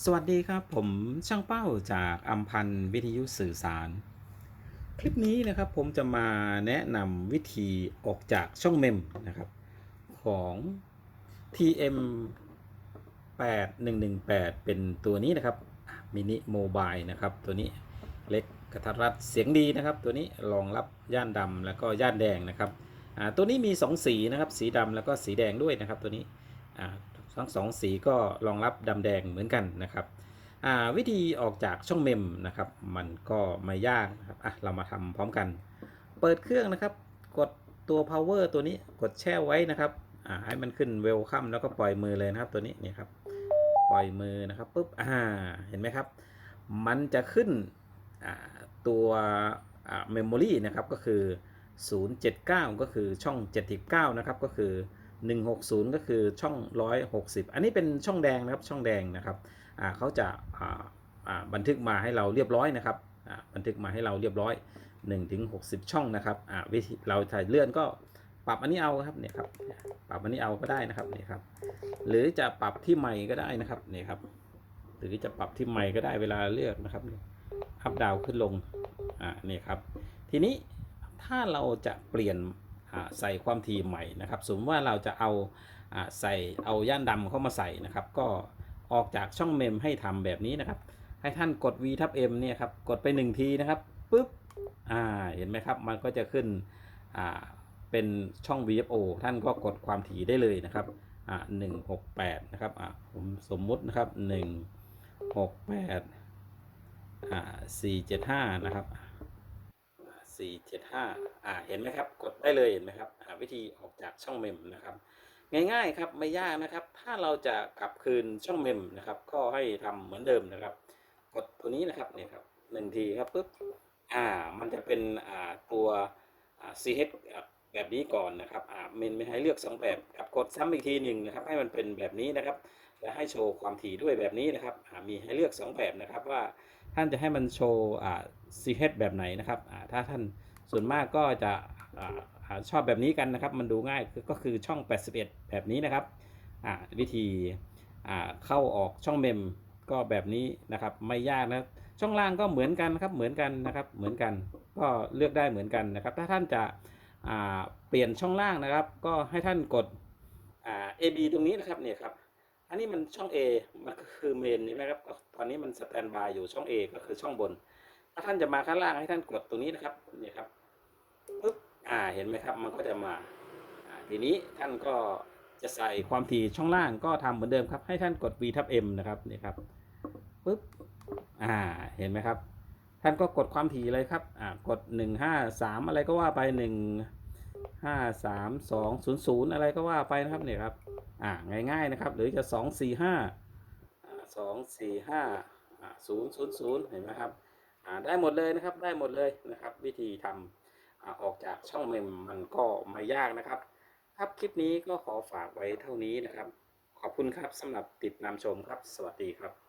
สวัสดีครับ ผมช่างเป้าจากอัมพันวิทยุสื่อสาร คลิปนี้นะครับผมจะมาแนะนำวิธีออกจากช่องเมมนะครับ ของ TM 8118 เป็นตัวนี้นะครับมินิโมบายนะครับ ตัวนี้เล็กกระทัดรัดเสียงดีนะครับ ตัวนี้รองรับย่านดำแล้วก็ย่านแดงนะครับตัวนี้มี 2 สีนะครับ สีดำแล้วก็สีแดงด้วยนะครับ ตัวนี้ ทั้งสองสีก็รองรับดำแดงเหมือนกันนะครับวิธีออกจากช่องเมมนะครับ มันก็ไม่ยากนะครับอะเรามาทำพร้อมกัน เปิดเครื่องนะครับ กดตัว power ตัวนี้กดแช่ไว้นะครับอ่าให้มันขึ้น welcome แล้วก็ปล่อยมือเลยนะครับตัวนี้นี่ครับปล่อยมือนะครับปุ๊บอ่าเห็นไหมครับ มันจะขึ้นอ่าตัวอ่า memory นะครับก็คือ 079 ก็คือช่อง 79 นะครับก็คือ 160 ก็คือช่อง 160 อันนี้เป็นช่องแดงนะครับช่องแดงนะครับเขาจะบันทึกมาให้เราเรียบร้อยนะครับบันทึกมาให้เราเรียบร้อย1ถึง60 ช่องนะครับวิธีเราถ่ายเลื่อนก็ปรับอันนี้เอาครับเนี่ยครับปรับอันนี้เอาก็ได้นะครับนี่ครับ หรือจะปรับที่ใหม่ก็ได้นะครับนี่ครับ หรือจะปรับที่ใหม่ก็ได้เวลาเลือกนะครับอัพดาวขึ้นลงอ่านี่ครับ ทีนี้ถ้าเราจะเปลี่ยน ใส่ความถี่ใหม่นะครับ สมมติว่าเราจะเอาใส่เอาย่านดำเข้ามาใส่นะครับ ก็ออกจากช่องเมมให้ทำแบบนี้นะครับ ให้ท่านกด V ทับ M เนี่ยครับ กดไป 1 ทีนะครับปุ๊บอ่าเห็นไหมครับ มันก็จะขึ้นอ่าเป็นช่อง VFO ท่านก็กดความถี่ได้เลยนะครับอ่าหนึ่งหกแปดนะครับอ่าผมสมมุตินะครับหนึ่งหกแปดอ่าสี่เจ็ดห้านะครับ สี่เจ็ดห้าอ่าเห็นไหมครับ กดได้เลยเห็นไหมครับอ่าวิธีออกจากช่องเมมนะครับ ง่ายๆครับไม่ยากนะครับ ถ้าเราจะกลับคืนช่องเมมนะครับ ก็ให้ทำเหมือนเดิมนะครับ กดตัวนี้นะครับเนี่ยครับหนึ่งทีครับปุ๊บอ่ามันจะเป็นอ่าตัวอ่า ch แบบนี้ก่อนนะครับอ่าเมนไม่ให้เลือก 2 แบบกับกดซ้ำอีกทีหนึ่งนะครับ ให้มันเป็นแบบนี้นะครับ และให้โชว์ความถี่ด้วยแบบนี้นะครับอ่ามีให้เลือก 2 แบบนะครับว่า ท่านจะให้มันโชว์อ่า ch แบบไหนนะครับอ่าถ้าท่านส่วนมากก็จะอ่าชอบแบบนี้กันนะครับ มันดูง่ายก็คือช่อง 81 แบบนี้นะครับอ่าวิธีอ่าเข้าออกช่องเมมก็แบบนี้นะครับไม่ยากนะช่องล่างก็เหมือนกันครับเหมือนกันนะครับเหมือนกันก็เลือกได้เหมือนกันนะครับ ถ้าท่านจะเปลี่ยนช่องล่างนะครับ ก็ให้ท่านกดอ่า AB ตรงนี้นะครับเนี่ยครับ อันนี้มันช่อง A มันก็คือเมนใช่ไหมครับ ตอนนี้มันสแตนบายอยู่ช่อง A ก็คือช่องบน ถ้าท่านจะมาข้างล่างให้ท่านกดตรงนี้นะครับนี่ครับปึ๊บอ่าเห็นไหมครับ มันก็จะมาทีนี้ท่านก็จะใส่ความถี่ช่องล่างก็ทำเหมือนเดิมครับ ให้ท่านกด V ทับ M นะครับนี่ครับปึ๊บอ่าเห็นไหมครับ ท่านก็กดความถี่เลยครับอ่ากดหนึ่งห้าสามอะไรก็ว่าไปหนึ่ง ห้าสามสองศูนย์ศูนย์อะไรก็ว่าไปนะครับเนี่ยครับ อ่าง่ายๆนะครับ หรือจะสองสี่ห้าสองสี่ห้าศูนย์ศูนย์ศูนย์เห็นไหมครับอ่าได้หมดเลยนะครับได้หมดเลยนะครับ วิธีทำอ่าออกจากช่องเมมมันก็ไม่ยากนะครับ ครับคลิปนี้ก็ขอฝากไว้เท่านี้นะครับ ขอบคุณครับสำหรับติดตามชมครับ สวัสดีครับ